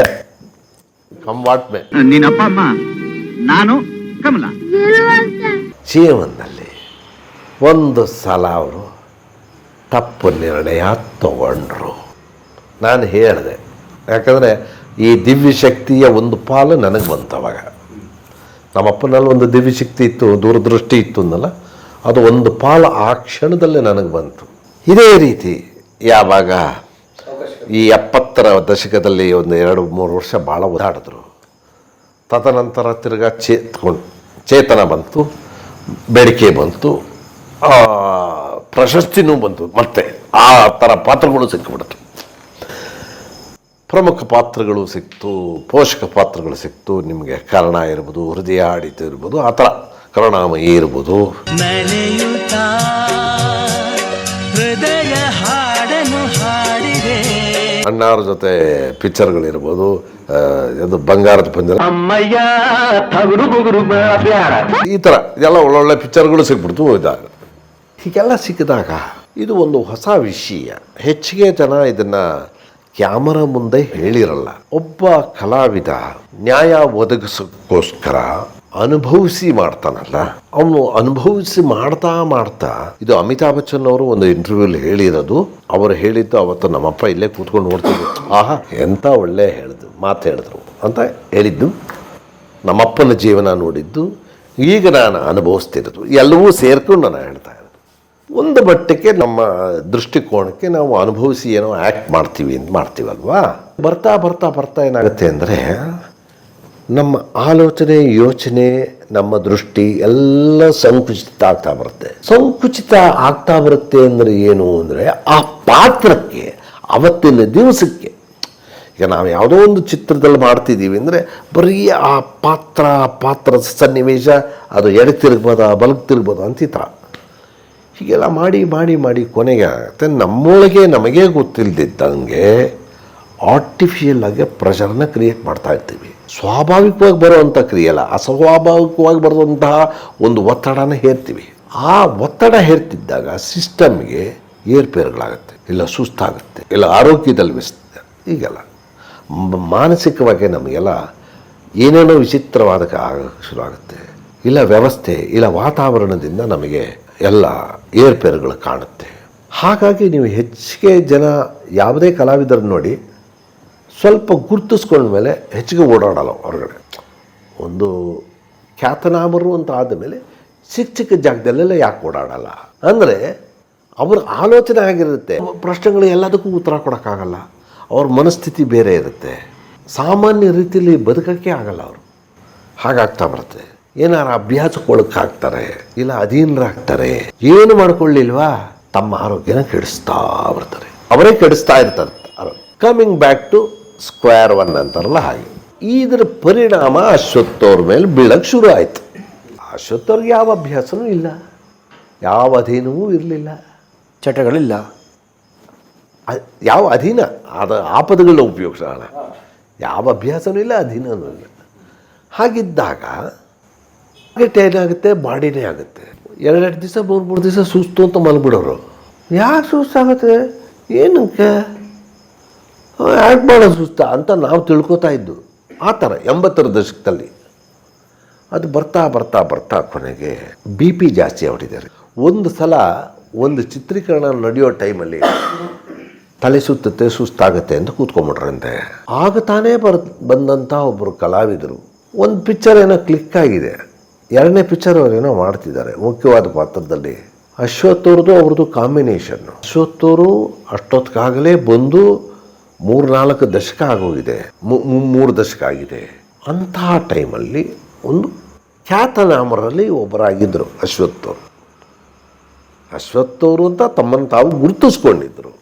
ಕಂವಾಟ್ಮೆ ನಿನ್ನ ಅಪ್ಪ ಅಮ್ಮ ನಾನು ಕಮಲ. ಜೀವನದಲ್ಲಿ ಒಂದು ಸಲ ಅವರು ತಪ್ಪು ನಿರ್ಣಯ ತಗೊಂಡ್ರು. ನಾನು ಹೇಳಿದೆ ಯಾಕಂದರೆ ಈ ದಿವ್ಯ ಶಕ್ತಿಯ ಒಂದು ಪಾಲು ನನಗೆ ಬಂತು ಅವಾಗ. ನಮ್ಮಪ್ಪನಲ್ಲಿ ಒಂದು ದಿವ್ಯ ಶಕ್ತಿ ಇತ್ತು, ದೂರದೃಷ್ಟಿ ಇತ್ತು ಅಂದಲ್ಲ, ಅದು ಒಂದು ಪಾಲು ಆ ಕ್ಷಣದಲ್ಲೇ ನನಗೆ ಬಂತು. ಇದೇ ರೀತಿ ಯಾವಾಗ ಈ ಎಪ್ಪತ್ತರ ದಶಕದಲ್ಲಿ ಒಂದು ಎರಡು ಮೂರು ವರ್ಷ ಭಾಳ ಓದಾಡಿದ್ರು. ತದನಂತರ ತಿರ್ಗಾ ಚೇತ್ಕೊಂಡು ಚೇತನ ಬಂತು, ಬೇಡಿಕೆ ಬಂತು ಪ್ರಶಸ್ತಿನೂ ಬಂತು ಮತ್ತೆ ಆ ಥರ ಪಾತ್ರಗಳು ಸಿಕ್ಕಿಬಿಡ್ತು. ಪ್ರಮುಖ ಪಾತ್ರಗಳು ಸಿಕ್ತು ಪೋಷಕ ಪಾತ್ರಗಳು ಸಿಕ್ತು ನಿಮಗೆ ಕರ್ಣ ಇರ್ಬೋದು ಹೃದಯ ಆಡಿತ ಇರ್ಬೋದು ಆ ಥರ ಕರುಣಾಮಯಿ ಇರ್ಬೋದು. ಅಣ್ಣಾರ ಅಣ್ಣಾವ್ರ ಜೊತೆ ಪಿಕ್ಚರ್ಗಳಿರ್ಬೋದು ಅದು ಇದು ಬಂಗಾರದ ಪಂಜರ. ಈ ಥರ ಇದೆಲ್ಲ ಒಳ್ಳೊಳ್ಳೆ ಪಿಕ್ಚರ್ಗಳು ಸಿಕ್ಬಿಡ್ತು ಇದಾಗ ಹೀಗೆಲ್ಲ ಸಿಕ್ಕಿದಾಗ ಇದು ಒಂದು ಹೊಸ ವಿಷಯ. ಹೆಚ್ಚಿಗೆ ಜನ ಇದನ್ನು ಕ್ಯಾಮರಾ ಮುಂದೆ ಹೇಳಿರಲ್ಲ. ಒಬ್ಬ ಕಲಾವಿದ ನ್ಯಾಯ ಒದಗಿಸೋಕ್ಕೋಸ್ಕರ ಅನುಭವಿಸಿ ಮಾಡ್ತಾನಲ್ಲ. ಅವನು ಅನುಭವಿಸಿ ಮಾಡ್ತಾ ಮಾಡ್ತಾ, ಇದು ಅಮಿತಾಬ್ ಬಚ್ಚನ್ ಅವರು ಒಂದು ಇಂಟರ್ವ್ಯೂಲಿ ಹೇಳಿರೋದು. ಅವರು ಹೇಳಿದ್ದು ಅವತ್ತು ನಮ್ಮಪ್ಪ ಇಲ್ಲೇ ಕೂತ್ಕೊಂಡು ನೋಡ್ತಿದ್ರು. ಆಹಾ ಎಂಥ ಒಳ್ಳೆ ಹೇಳಿದ್ರು ಮಾತು ಹೇಳಿದ್ರು ಅಂತ ಹೇಳಿದ್ದು. ನಮ್ಮಪ್ಪನ ಜೀವನ ನೋಡಿದ್ದು. ಈಗ ನಾನು ಅನುಭವಿಸ್ತಿರೋದು. ಎಲ್ಲವೂ ಸೇರ್ಕೊಂಡು ನಾನು ಹೇಳ್ತಾ ಒಂದು ಮಟ್ಟಕ್ಕೆ ನಮ್ಮ ದೃಷ್ಟಿಕೋನಕ್ಕೆ ನಾವು ಅನುಭವಿಸಿ ಏನೋ ಆ್ಯಕ್ಟ್ ಮಾಡ್ತೀವಿ ಅಂತ ಮಾಡ್ತೀವಲ್ವಾ? ಬರ್ತಾ ಬರ್ತಾ ಬರ್ತಾ ಏನಾಗುತ್ತೆ ಅಂದರೆ ನಮ್ಮ ಆಲೋಚನೆ, ಯೋಚನೆ, ನಮ್ಮ ದೃಷ್ಟಿ ಎಲ್ಲ ಸಂಕುಚಿತ ಆಗ್ತಾ ಬರುತ್ತೆ. ಸಂಕುಚಿತ ಆಗ್ತಾ ಬರುತ್ತೆ ಅಂದರೆ ಏನು ಅಂದರೆ ಆ ಪಾತ್ರಕ್ಕೆ, ಅವತ್ತಿನ ದಿವಸಕ್ಕೆ, ಈಗ ನಾವು ಯಾವುದೋ ಒಂದು ಚಿತ್ರದಲ್ಲಿ ಮಾಡ್ತಿದ್ದೀವಿ ಅಂದರೆ ಬರೀ ಆ ಪಾತ್ರ, ಪಾತ್ರದ ಸನ್ನಿವೇಶ, ಅದು ಎಡಕ್ಕೆ ತಿರುಗ್ಬೋದಾ ಬಲಕ್ಕೆ ತಿರುಗ್ಬೋದಾ ಅಂತಿತ್ತ ಹೀಗೆಲ್ಲ ಮಾಡಿ ಮಾಡಿ ಮಾಡಿ ಕೊನೆಗೆ ನಮ್ಮೊಳಗೆ ನಮಗೇ ಗೊತ್ತಿಲ್ಲದಿದ್ದಂಗೆ ಆರ್ಟಿಫಿಷಿಯಲ್ ಆಗಿ ಪ್ರೆಷರ್ನ ಕ್ರಿಯೇಟ್ ಮಾಡ್ತಾ ಇರ್ತೀವಿ. ಸ್ವಾಭಾವಿಕವಾಗಿ ಬರುವಂಥ ಕ್ರಿಯೆ ಅಲ್ಲ, ಅಸ್ವಾಭಾವಿಕವಾಗಿ ಬರುವಂತಹ ಒಂದು ಒತ್ತಡನ ಹೇರ್ತೀವಿ. ಆ ಒತ್ತಡ ಹೇರ್ತಿದ್ದಾಗ ಸಿಸ್ಟಮ್ಗೆ ಏರ್ಪೇರುಗಳಾಗುತ್ತೆ, ಇಲ್ಲ ಸುಸ್ತಾಗುತ್ತೆ, ಇಲ್ಲ ಆರೋಗ್ಯದಲ್ಲಿ ಮಿಸ್ತದೆ ಈಗೆಲ್ಲ ಮಾನಸಿಕವಾಗಿ ನಮಗೆಲ್ಲ ಏನೇನೋ ವಿಚಿತ್ರವಾದ ಆಗ ಶುರು ಆಗುತ್ತೆ ಇಲ್ಲ ವ್ಯವಸ್ಥೆ, ಇಲ್ಲ ವಾತಾವರಣದಿಂದ ನಮಗೆ ಎಲ್ಲ ಏರ್ಪೇರುಗಳು ಕಾಣುತ್ತೆ. ಹಾಗಾಗಿ ನೀವು ಹೆಚ್ಚಿಗೆ ಜನ ಯಾವುದೇ ಕಲಾವಿದರನ್ನು ನೋಡಿ ಸ್ವಲ್ಪ ಗುರ್ತಿಸ್ಕೊಂಡ್ಮೇಲೆ ಹೆಚ್ಚಿಗೆ ಓಡಾಡಲ್ಲ ಹೊರಗಡೆ. ಒಂದು ಖ್ಯಾತನಾಮರು ಅಂತ ಆದಮೇಲೆ ಚಿಕ್ಕ ಚಿಕ್ಕ ಜಾಗದಲ್ಲೆಲ್ಲ ಯಾಕೆ ಓಡಾಡಲ್ಲ? ಅಂದರೆ ಅವ್ರ ಆಲೋಚನೆ ಆಗಿರುತ್ತೆ. ಪ್ರಶ್ನೆಗಳು ಎಲ್ಲದಕ್ಕೂ ಉತ್ತರ ಕೊಡೋಕ್ಕಾಗಲ್ಲ. ಅವ್ರ ಮನಸ್ಥಿತಿ ಬೇರೆ ಇರುತ್ತೆ. ಸಾಮಾನ್ಯ ರೀತಿಯಲ್ಲಿ ಬದುಕೋಕ್ಕೆ ಆಗಲ್ಲ ಅವರು. ಹಾಗಾಗ್ತಾ ಬರುತ್ತೆ. ಏನಾರ ಅಭ್ಯಾಸಕ್ಕೆ ಹಾಕ್ತಾರೆ ಇಲ್ಲ ಅಧೀನರಾಗ್ತಾರೆ ಏನು ಮಾಡ್ಕೊಳ್ಳಿಲ್ವಾ? ತಮ್ಮ ಆರೋಗ್ಯನ ಕೆಡಿಸ್ತಾ ಬರ್ತಾರೆ. ಅವರೇ ಕೆಡಿಸ್ತಾ ಇರ್ತಾರೆ. Coming back to square one ಅಂತಾರಲ್ಲ ಹಾಗೆ. ಇದರ ಪರಿಣಾಮ ಅಶ್ವತ್ಥವ್ರ ಮೇಲೆ ಬೀಳಕ್ಕೆ ಶುರು ಆಯಿತು. ಅಶ್ವತ್ಥವ್ರಿಗೆ ಯಾವ ಅಭ್ಯಾಸನೂ ಇಲ್ಲ. ಯಾವ ಅಧೀನವೂ ಇರಲಿಲ್ಲ. ಚಟಗಳಿಲ್ಲ. ಯಾವ ಅಧೀನ? ಅದ ಆಪದಗಳನ್ನ ಉಪಯೋಗಿಸೋಣ ಯಾವ ಅಭ್ಯಾಸನೂ ಇಲ್ಲ ಅಧೀನವೂ ಇಲ್ಲ. ಹಾಗಿದ್ದಾಗ ಟಾರ್ಗೆಟ್ ಏನಾಗುತ್ತೆ? ಬಾಡಿನೇ ಆಗುತ್ತೆ. ಎರಡೆರಡು ದಿವಸ, ಮೂರು ಮೂರು ದಿವಸ ಸುಸ್ತು ಅಂತ ಮಲ್ಬಿಡೋರು ಯಾಕೆ ಸುಸ್ತಾಗುತ್ತೆ? ಏನಕ್ಕೆ ಯಾಕೆ ಮಾಡೋ ಸುಸ್ತ ಅಂತ ನಾವು ತಿಳ್ಕೊತಾ ಇದ್ದು. ಆ ಥರ, ಎಂಬತ್ತರ ದಶಕದಲ್ಲಿ. ಅದು ಬರ್ತಾ ಬರ್ತಾ ಬರ್ತಾ ಕೊನೆಗೆ ಬಿ ಪಿ ಜಾಸ್ತಿ ಹೊಡಿದ್ದಾರೆ ಒಂದು ಸಲ ಒಂದು ಚಿತ್ರೀಕರಣ ನಡೆಯೋ ಟೈಮಲ್ಲಿ ತಲೆ ಸುತ್ತುತ್ತೆ ಸುಸ್ತಾಗುತ್ತೆ ಅಂತ ಕೂತ್ಕೊಂಡ್ಬಿಟ್ರಂತೆ ಆಗ ತಾನೇ ಬರ್ ಬಂದಂಥ ಒಬ್ಬರು ಕಲಾವಿದರು. ಒಂದು ಪಿಕ್ಚರ್ ಏನೋ ಕ್ಲಿಕ್ ಆಗಿದೆ. ಎರಡನೇ ಪಿಕ್ಚರ್ ಅವರೇನೋ ಮಾಡ್ತಿದ್ದಾರೆ. ಮುಖ್ಯವಾದ ಪಾತ್ರದಲ್ಲಿ ಅಶ್ವಥ್ ಅವ್ರದ್ದು ಕಾಂಬಿನೇಷನ್ ಅಶ್ವತ್ಥವರು ಅಷ್ಟೊತ್ತಿಗಾಗಲೇ ಬಂದು ಮೂರ್ನಾಲ್ಕು ದಶಕ ಆಗೋಗಿದೆ. ಮೂರು ದಶಕ ಆಗಿದೆ. ಅಂತಹ ಟೈಮಲ್ಲಿ ಒಂದು ಖ್ಯಾತನಾಮರಲ್ಲಿ ಒಬ್ಬರಾಗಿದ್ದರು ಅಶ್ವತ್ಥ್ ಅವರು. ಅಂತ ತಮ್ಮನ್ನು ತಾವು ಗುರುತಿಸ್ಕೊಂಡಿದ್ದರು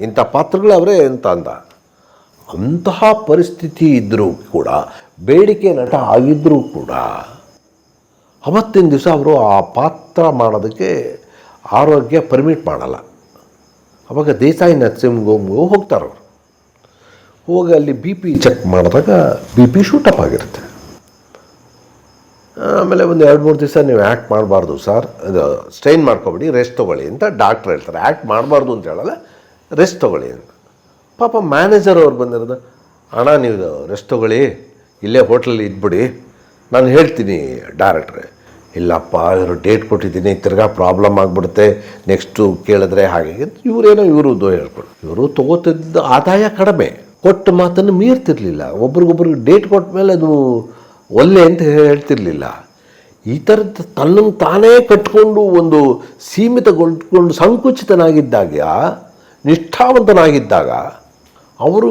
ಇಂಥ ಪಾತ್ರಗಳು ಅವರೇ ಅಂತ ಅಂದ ಅಂತಹ ಪರಿಸ್ಥಿತಿ ಇದ್ದರೂ ಕೂಡ, ಬೇಡಿಕೆ ನಟ ಆಗಿದ್ದರೂ ಕೂಡ ಅವತ್ತಿನ ದಿವಸ ಅವರು ಆ ಪಾತ್ರ ಮಾಡೋದಕ್ಕೆ ಆರೋಗ್ಯ ಪರ್ಮಿಟ್ ಮಾಡಲ್ಲ. ಅವಾಗ ದೇಸಾಯಿ ನರಸಿಂಹಗೋಮ್ಗೂ ಹೋಗ್ತಾರೆ ಅವರು. ಹೋಗಿ ಅಲ್ಲಿ ಬಿ ಪಿ ಚೆಕ್ ಮಾಡಿದಾಗ ಬಿ ಪಿ ಶೂಟಪ್ ಆಗಿರುತ್ತೆ. ಆಮೇಲೆ ಒಂದು ಎರಡು ಮೂರು ದಿವಸ ನೀವು ಆ್ಯಕ್ಟ್ ಮಾಡಬಾರ್ದು ಸರ್ ಇದು ಸ್ಟ್ರೈನ್ ಮಾಡ್ಕೊಬೇಡಿ ರೆಸ್ಟ್ ತೊಗೊಳ್ಳಿ ಅಂತ ಡಾಕ್ಟ್ರ್ ಹೇಳ್ತಾರೆ. ಆ್ಯಕ್ಟ್ ಮಾಡಬಾರ್ದು ಅಂತ ಹೇಳಲ್ಲ ರೆಸ್ಟ್ ತೊಗೊಳ್ಳಿ ಅಂತ. ಪಾಪ ಮ್ಯಾನೇಜರ್ ಅವ್ರು ಬಂದಿರೋದು, ಅಣ್ಣ, ನೀವು ರೆಸ್ಟ್ ತೊಗೊಳ್ಳಿ, ಇಲ್ಲೇ ಹೋಟ್ಲಲ್ಲಿ ಇದ್ಬಿಡಿ. ನಾನು ಹೇಳ್ತೀನಿ ಡೈರೆಕ್ಟ್ರೆ ಇಲ್ಲಪ್ಪ, ಇವರು ಡೇಟ್ ಕೊಟ್ಟಿದ್ದೀನಿ, ತಿರ್ಗಾ ಪ್ರಾಬ್ಲಮ್ ಆಗಿಬಿಡುತ್ತೆ ನೆಕ್ಸ್ಟು ಕೇಳಿದ್ರೆ ಹಾಗೆ. ಇವರೇನೋ ಇವರು ಹೇಳ್ಕೊಂಡು. ಇವರು ತಗೋತಿದ್ದ ಆದಾಯ ಕಡಿಮೆ. ಕೊಟ್ಟ ಮಾತನ್ನು ಮೀರ್ತಿರ್ಲಿಲ್ಲ. ಒಬ್ರಿಗೊಬ್ರಿಗೆ ಡೇಟ್ ಕೊಟ್ಟ ಮೇಲೆ ಅದು ಒಲ್ಲೆ ಅಂತ ಹೇಳ್ತಿರ್ಲಿಲ್ಲ. ಈ ಥರದ್ದು ತನ್ನನ್ನು ತಾನೇ ಕಟ್ಕೊಂಡು ಒಂದು ಸೀಮಿತಗೊಳ್ಕೊಂಡು ಸಂಕುಚಿತನಾಗಿದ್ದಾಗ ನಿಷ್ಠಾವಂತನಾಗಿದ್ದಾಗ, ಅವರು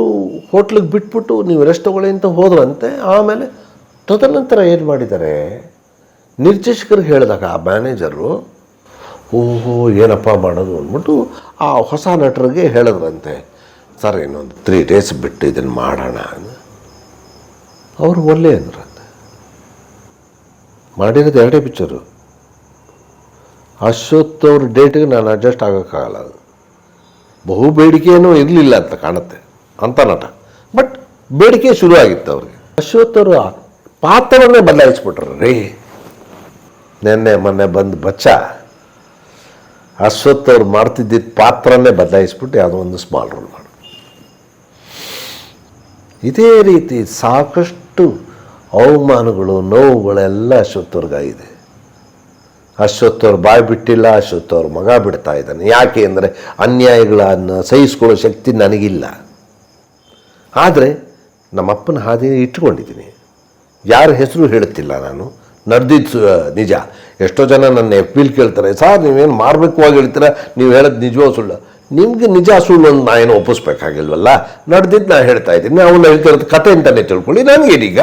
ಹೋಟ್ಲಿಗೆ ಬಿಟ್ಬಿಟ್ಟು ನೀವು ರೆಸ್ಟ್ ತಗೊಳ್ಳಿ ಅಂತ ಹೋದ್ರಂತೆ, ಆಮೇಲೆ ತದನಂತರ ಏನು ಮಾಡಿದ್ದಾರೆ? ನಿರ್ದೇಶಕರಿಗೆ ಹೇಳಿದಾಗ ಆ ಮ್ಯಾನೇಜರು, ಓಹೋ, ಏನಪ್ಪ ಮಾಡೋದು ಅಂದ್ಬಿಟ್ಟು ಆ ಹೊಸ ನಟರಿಗೆ ಹೇಳಿದ್ರಂತೆ, ಸರ್, ಇನ್ನೊಂದು ತ್ರೀ ಡೇಸ್ ಬಿಟ್ಟು ಇದನ್ನು ಮಾಡೋಣ ಅವರು ಒಳ್ಳೆ ಅಂದ್ರಂತೆ. ಮಾಡಿರೋದು ಎರಡೇ ಪಿಕ್ಚರು ಅಶ್ವತ್ ಅವ್ರ ಡೇಟಿಗೆ ನಾನು ಅಡ್ಜಸ್ಟ್ ಆಗೋಕ್ಕಾಗಲ್ಲ ಅದು. ಬಹು ಬೇಡಿಕೆಯೂ ಇರಲಿಲ್ಲ ಅಂತ ಕಾಣುತ್ತೆ, ಅಂತ ನಟ. ಬಟ್ ಬೇಡಿಕೆ ಶುರು ಆಗಿತ್ತು ಅವ್ರಿಗೆ. ಅಶ್ವತ್ ಅವರು ಪಾತ್ರವನ್ನೇ ಬದಲಾಯಿಸ್ಬಿಟ್ರು, ರೀ. ನಿನ್ನೆ ಮೊನ್ನೆ ಬಂದು ಬಚ್ಚ ಅಶ್ವತ್ ಅವ್ರು ಮಾಡ್ತಿದ್ದಿದ್ದ ಪಾತ್ರನೇ ಬದಲಾಯಿಸ್ಬಿಟ್ಟು ಯಾವುದೋ ಒಂದು ಸ್ಮಾಲ್ ರೋಲ್ ಮಾಡು. ಇದೇ ರೀತಿ ಸಾಕಷ್ಟು ಅವಮಾನಗಳು, ನೋವುಗಳೆಲ್ಲ ಅಶ್ವತ್ಥವ್ರಿಗಾಗಿದೆ ಅಶ್ವತ್ಥವ್ರು ಬಾಯಿ ಬಿಟ್ಟಿಲ್ಲ ಅಶ್ವತ್ಥವ್ರ ಮಗ ಬಿಡ್ತಾ ಇದ್ದಾನೆ. ಯಾಕೆ ಅಂದರೆ ಅನ್ಯಾಯಗಳನ್ನು ಸಹಿಸ್ಕೊಳ್ಳೋ ಶಕ್ತಿ ನನಗಿಲ್ಲ. ಆದರೆ ನಮ್ಮಪ್ಪನ ಹಾದಿ ಇಟ್ಕೊಂಡಿದ್ದೀನಿ ಯಾರ ಹೆಸರು ಹೇಳುತ್ತಿಲ್ಲ ನಾನು. ನಡೆದಿದ್ದು ನಿಜ. ಎಷ್ಟೋ ಜನ ನನ್ನ ಎಫ್ ಕೇಳ್ತಾರೆ, ಸರ್, ನೀವೇನು ಮಾರ್ಮಿಕವಾಗಿ ಹೇಳ್ತೀರಾ? ನೀವು ಹೇಳೋದು ನಿಜವೋ ಸುಳ್ಳು? ನಿಮಗೆ ನಿಜ ಸುಳ್ಳು ಅಂತ ನಾನು ಏನು ಒಪ್ಪಿಸ್ಬೇಕಾಗಿಲ್ವಲ್ಲ? ನಡೆದಿದ್ದು ನಾ ಹೇಳ್ತಾ ಇದ್ದೀನಿ. ಅವನು ಹೇಳ್ತಿರೋದು ಕತೆ ಅಂತಲೇ ತಿಳ್ಕೊಳ್ಳಿ. ನನಗೇನೀಗ?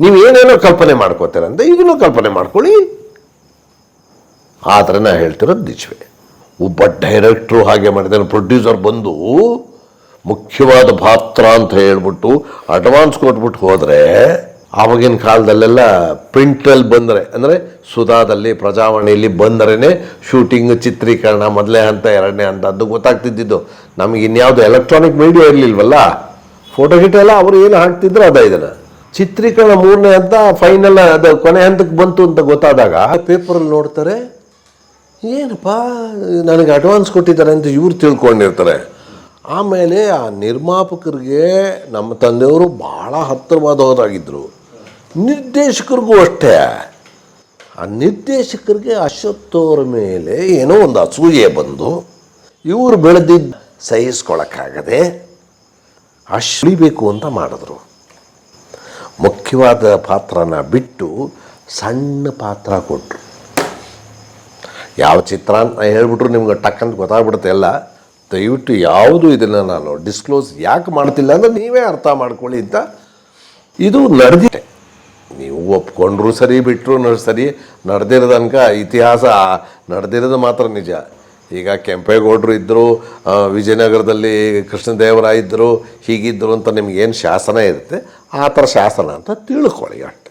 ನೀವು ಏನೇನೋ ಕಲ್ಪನೆ ಮಾಡ್ಕೋತೀರಂತೆ ಇದನ್ನು ಕಲ್ಪನೆ ಮಾಡ್ಕೊಳ್ಳಿ. ಆದರೆ ನಾ ಹೇಳ್ತಿರೋದು ನಿಜವೇ. ಒಬ್ಬ ಡೈರೆಕ್ಟ್ರು ಹಾಗೆ ಮಾಡಿದ್ದಾನೆ ಪ್ರೊಡ್ಯೂಸರ್ ಬಂದು ಮುಖ್ಯವಾದ ಪಾತ್ರ ಅಂತ ಹೇಳ್ಬಿಟ್ಟು ಅಡ್ವಾನ್ಸ್ ಕೊಟ್ಬಿಟ್ಟು ಹೋದರೆ ಆವಾಗಿನ ಕಾಲದಲ್ಲೆಲ್ಲ ಪ್ರಿಂಟಲ್ಲಿ ಬಂದರೆ, ಅಂದರೆ ಸುಧಾದಲ್ಲಿ, ಪ್ರಜಾವಾಣಿಯಲ್ಲಿ ಬಂದರೇ ಶೂಟಿಂಗ್, ಚಿತ್ರೀಕರಣ, ಮೊದಲೇ ಹಂತ ಎರಡನೇ ಹಂತ ಅದು ಗೊತ್ತಾಗ್ತಿದ್ದಿದ್ದು. ನಮಗೆ ಇನ್ಯಾವುದು ಎಲೆಕ್ಟ್ರಾನಿಕ್ ಮೀಡಿಯಾ ಇರಲಿಲ್ವಲ್ಲ ಫೋಟೋ ಗಿಟೋ ಎಲ್ಲ ಅವರು ಏನು ಹಾಕ್ತಿದ್ರು ಅದ ಇದನ್ನು. ಚಿತ್ರೀಕರಣ ಮೂರನೇ ಹಂತ ಫೈನಲ್ ಅದು ಕೊನೆ ಹಂತಕ್ಕೆ ಬಂತು ಅಂತ ಗೊತ್ತಾದಾಗ ಪೇಪರಲ್ಲಿ ನೋಡ್ತಾರೆ, ಏನಪ್ಪ, ನನಗೆ ಅಡ್ವಾನ್ಸ್ ಕೊಟ್ಟಿದ್ದಾರೆ ಅಂತ ಇವ್ರು ತಿಳ್ಕೊಂಡಿರ್ತಾರೆ. ಆಮೇಲೆ ಆ ನಿರ್ಮಾಪಕರಿಗೆ ನಮ್ಮ ತಂದೆಯವರು ಭಾಳ ಹತ್ತಿರವಾದವರಾಗಿದ್ದರು ನಿರ್ದೇಶಕರಿಗೂ ಅಷ್ಟೇ. ಆ ನಿರ್ದೇಶಕರಿಗೆ ಅಶ್ವತ್ಥವ್ರ ಮೇಲೆ ಏನೋ ಒಂದು ಅಸೂಯೆ ಬಂದು, ಇವರು ಬೆಳೆದಿದ್ದು ಸಹಿಸ್ಕೊಳಕ್ಕಾಗದೆ ಅಶ್ಳಿಬೇಕು ಅಂತ ಮಾಡಿದ್ರು. ಮುಖ್ಯವಾದ ಪಾತ್ರನ ಬಿಟ್ಟು ಸಣ್ಣ ಪಾತ್ರ ಕೊಟ್ಟರು ಯಾವ ಚಿತ್ರ ಅಂತ ಹೇಳ್ಬಿಟ್ರು ನಿಮ್ಗೆ ಟಕ್ಕಂತ ಗೊತ್ತಾಗ್ಬಿಡುತ್ತೆ ಎಲ್ಲ. ದಯವಿಟ್ಟು ಯಾವುದು ಇದನ್ನು ನಾನು ಡಿಸ್ಕ್ಲೋಸ್ ಯಾಕೆ ಮಾಡ್ತಿಲ್ಲ ಅಂದರೆ ನೀವೇ ಅರ್ಥ ಮಾಡ್ಕೊಳ್ಳಿ ಅಂತ. ಇದು ನಡೆದಿದೆ ನೀವು ಒಪ್ಕೊಂಡ್ರು ಸರಿ ಬಿಟ್ಟರು ಸರಿ ನಡೆದಿರೋ ತನಕ ಇತಿಹಾಸ ನಡೆದಿರೋದು ಮಾತ್ರ ನಿಜ. ಈಗ ಕೆಂಪೇಗೌಡರು ಇದ್ದರು ವಿಜಯನಗರದಲ್ಲಿ ಕೃಷ್ಣದೇವರಾಯ ಇದ್ದರು ಹೀಗಿದ್ದರು ಅಂತ ನಿಮ್ಗೇನು ಶಾಸನ ಇರುತ್ತೆ? ಆ ಥರ ಶಾಸನ ಅಂತ ತಿಳ್ಕೊಳ್ಳಿ ಅಷ್ಟೆ.